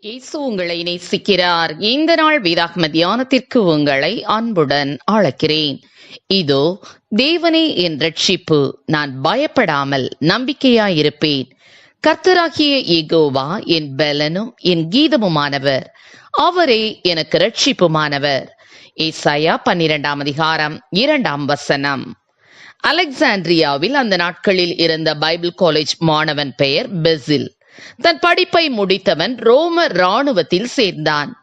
இயேசு உங்களை நேசிக்கிறார். இந்த நாள் வேதாகம தியானத்திற்கு உங்களை அன்புடன் அழைக்கிறேன். இதோ தேவனே என் ரட்சிப்பு நான் பயப்படாமல் நம்பிக்கையாயிருப்பேன். கர்த்தராகிய ஏகோவா என் பலனும் என் கீதமுமானவர். அவரே எனக்கு ரட்சிப்புமானவர் ஏசாயா பன்னிரெண்டாம் அதிகாரம் இரண்டாம் வசனம். அலெக்சாண்ட்ரியாவில் அந்த நாட்களில் இருந்த பைபிள் காலேஜ் மாணவன் பெயர் பெசில். தன் படிப்பை முடித்தவன் ரோம ராணுவத்தில் சேர்ந்தான்.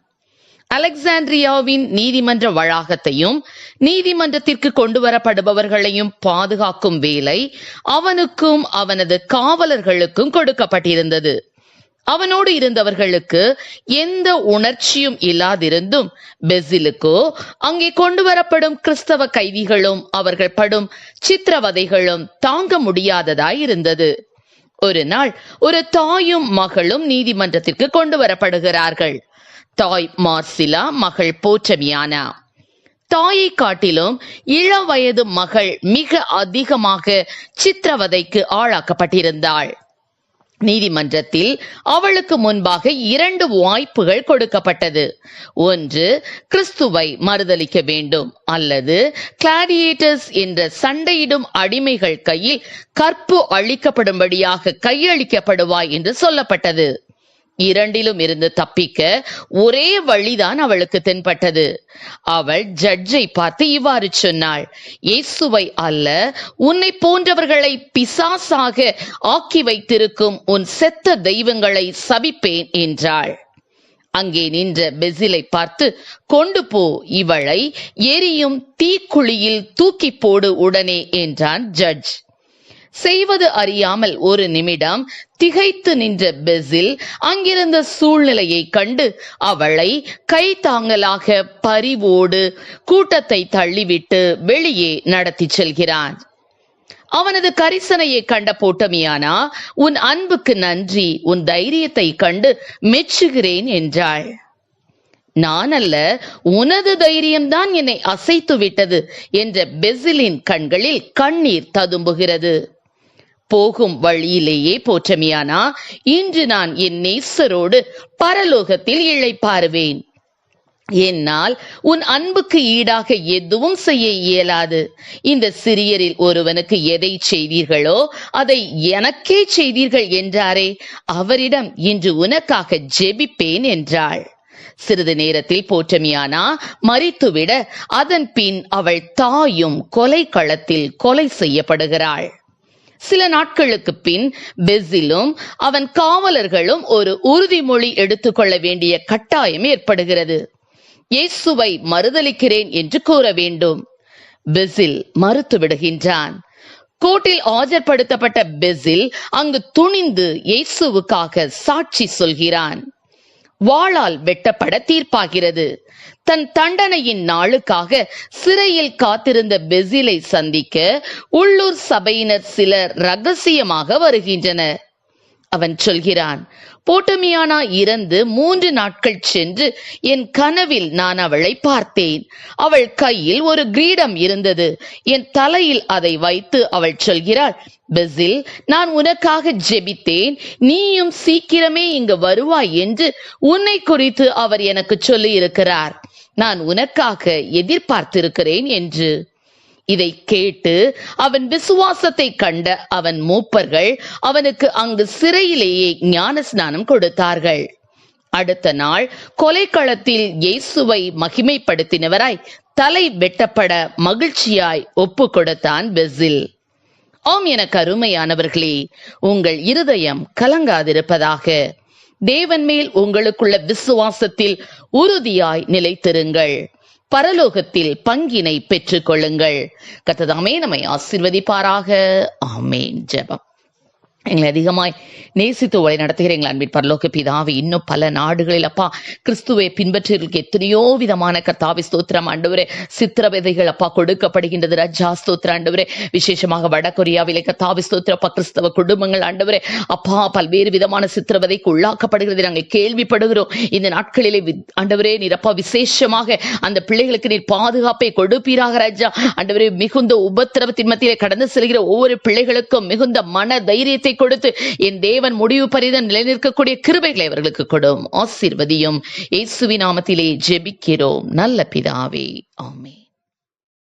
அலெக்சாண்ட்ரியாவின் நீதிமன்ற வளாகத்தையும் நீதிமன்றத்திற்கு கொண்டு வரப்படுபவர்களையும் பாதுகாக்கும் வேலை அவனுக்கும் அவனது காவலர்களுக்கும் கொடுக்கப்பட்டிருந்தது. அவனோடு இருந்தவர்களுக்கு எந்த உணர்ச்சியும் இல்லாதிருந்தும் பெசிலுக்கோ அங்கே கொண்டு வரப்படும் கிறிஸ்தவ கைதிகளும் அவர்கள் படும் சித்திரவதைகளும் தாங்க முடியாததாய் இருந்தது ஒரு நாள் ஒரு தாயும் மகளும் நீதிமன்றத்திற்கு கொண்டு வரப்படுகிறார்கள். தாய் மார்சிலா மகள் போற்றமியானா. தாயை காட்டிலும் இள வயது மகள் மிக அதிகமாக சித்திரவதைக்கு ஆளாக்கப்பட்டிருந்தாள். நீதிமன்றத்தில் அவளுக்கு முன்பாக இரண்டு வாய்ப்புகள் கொடுக்கப்பட்டது. ஒன்று கிறிஸ்துவை மறுதலிக்க வேண்டும் அல்லது கிளாடியேட்டர்ஸ் என்ற சண்டையிடும் அடிமைகள் கையில் கற்பு அளிக்கப்படும்படியாக கையளிக்கப்படுவாய் என்று சொல்லப்பட்டது. இரண்டிலும் இருந்து தப்பிக்க ஒரே வழிதான் அவளுக்கு தென்பட்டது. அவள் ஜட்ஜை பார்த்து இவ்வாறு சொன்னாள் இயேசுவை அல்ல உன்னை போன்றவர்களை பிசாசாக ஆக்கி வைத்திருக்கும் உன் செத்த தெய்வங்களை சபிப்பேன் என்றாள். அங்கே நின்ற பெசிலை பார்த்து கொண்டு போ இவளை எரியும் தீக்குழியில் தூக்கி போடு உடனே என்றான் ஜட்ஜ் செய்வது அறியாமல் ஒரு நிமிடம் திகைத்து நின்ற பெசில் அங்கிருந்த சூழ்நிலையை கண்டு அவளை கை தாங்கலாக பரிவோடு கூட்டத்தை தள்ளிவிட்டு வெளியே நடத்தி செல்கிறான். அவனது கரிசனையை கண்ட போட்டமியானா உன் அன்புக்கு நன்றி உன் தைரியத்தை கண்டு மெச்சுகிறேன் என்றாள். நான் அல்ல உனது தைரியம்தான் என்னை அசைத்து விட்டது என்ற பெசிலின் கண்களில் கண்ணீர் ததும்புகிறது. போகும் வழியிலேயே போற்றமியானா இன்று நான் என் நேசரோடு பரலோகத்தில் இழைப்பாருவேன் என்னால் உன் அன்புக்கு ஈடாக எதுவும் செய்ய இயலாது. இந்த சிறியரில் ஒருவனுக்கு எதை செய்தீர்களோ அதை எனக்கே செய்தீர்கள் என்றாரே. அவரிடம் இன்று உனக்காக ஜெபிப்பேன் என்றாள். சிறிது நேரத்தில் போற்றமியானா மறித்துவிட அதன் பின் அவள் தாயும் கொலை களத்தில் கொலை செய்யப்படுகிறாள். சில நாட்களுக்கு பின் பெசிலும் அவன் காவலர்களும் ஒரு உறுதிமொழி எடுத்துக்கொள்ள வேண்டிய கட்டாயம் ஏற்படுகிறது. இயேசுவை மறுதலிக்கிறேன் என்று கூற வேண்டும். பெசில் மறுத்து விடுகின்றான். கோர்ட்டில் ஆஜர்படுத்தப்பட்ட பெசில் அங்கு துணிந்து இயேசுவுக்காக சாட்சி சொல்கிறான். வாளால் வெட்டப்பட தீர்ப்பாகிறது. தன் தண்டனையின் நாளுக்காக சிறையில் காத்திருந்த பெசிலை சந்திக்க உள்ளூர் சபையினர் சிலர் ரகசியமாக வருகின்றனர். அவன் சொல்கிறான் போட்டமியானா இறந்து மூன்று நாட்கள் சென்று என் கனவில் நான் அவளை பார்த்தேன். அவள் கையில் ஒரு கிரீடம் இருந்தது. என் தலையில் அதை வைத்து அவள் சொல்கிறாள் பெசில் நான் உனக்காக ஜெபித்தேன். நீயும் சீக்கிரமே இங்கு வருவாய் என்று உன்னை குறித்து அவர் எனக்கு சொல்லி இருக்கிறார் நான் உனக்காக எதிர்பார்த்திருக்கிறேன் என்று இதை கேட்டு அவன் விசுவாசத்தை கண்ட அவன் மூப்பர்கள் அவனுக்கு அங்கு சிறையிலேயே ஞான ஸ்நானம் கொடுத்தார்கள். அடுத்த நாள் கொலைக்களத்தில் இயேசுவை மகிமைப்படுத்தினவராய் தலை வெட்டப்பட மகிழ்ச்சியாய் ஒப்பு கொடுத்தான் பெசில். ஆம் என கருமையானவர்களே உங்கள் இருதயம் கலங்காதிருப்பதாக. தேவன் மேல் உங்களுக்குள்ள விசுவாசத்தில் உறுதியாய் நிலைத்திருங்கள். பரலோகத்தில் பங்கினை பெற்றுக் கொள்ளுங்கள் கத்ததாமே நம்மை ஆசிர்வதிப்பாராக. ஆமேன். ஜெபம். எங்களை அதிகமாய் நேசித்து வழி நடத்துகிற எங்கள் அன்பின் பரலோக பிதாவை. இன்னும் பல நாடுகளில் அப்பா கிறிஸ்துவை பின்பற்றியவர்களுக்கு எத்தனையோ விதமான கர்த்தாவி ஸ்தோத்திரம். ஆண்டவரே சித்திரவதைகள் அப்பா கொடுக்கப்படுகின்றது. ரஜா ஸ்தோத்திர ஆண்டவரே விசேஷமாக வட கொரியாவிலே கர்த்தாவி ஸ்தோத்திரப்பா கிறிஸ்தவ குடும்பங்கள் ஆண்டவரே அப்பா பல்வேறு விதமான சித்திரவதைக்கு உள்ளாக்கப்படுகிறது. நாங்கள் கேள்விப்படுகிறோம். இந்த நாட்களிலே ஆண்டவரே நீர் அப்பா விசேஷமாக அந்த பிள்ளைகளுக்கு நீர் பாதுகாப்பை கொடுப்பீராக ராஜா. ஆண்டவரே மிகுந்த உபத்திரவத்தின் மத்தியிலே கடந்து செல்கிற ஒவ்வொரு பிள்ளைகளுக்கும் மிகுந்த மன தைரியத்தை கொடுத்து என் தேவன் முடிவு பரிதம் நிலைநிற்கக்கூடிய கிருபைகளை அவர்களுக்கு கொடும். ஆசீர்வதியும். இயேசுவின் நாமத்திலே ஜெபிக்கிறோம். நல்ல பிதாவே. ஆமே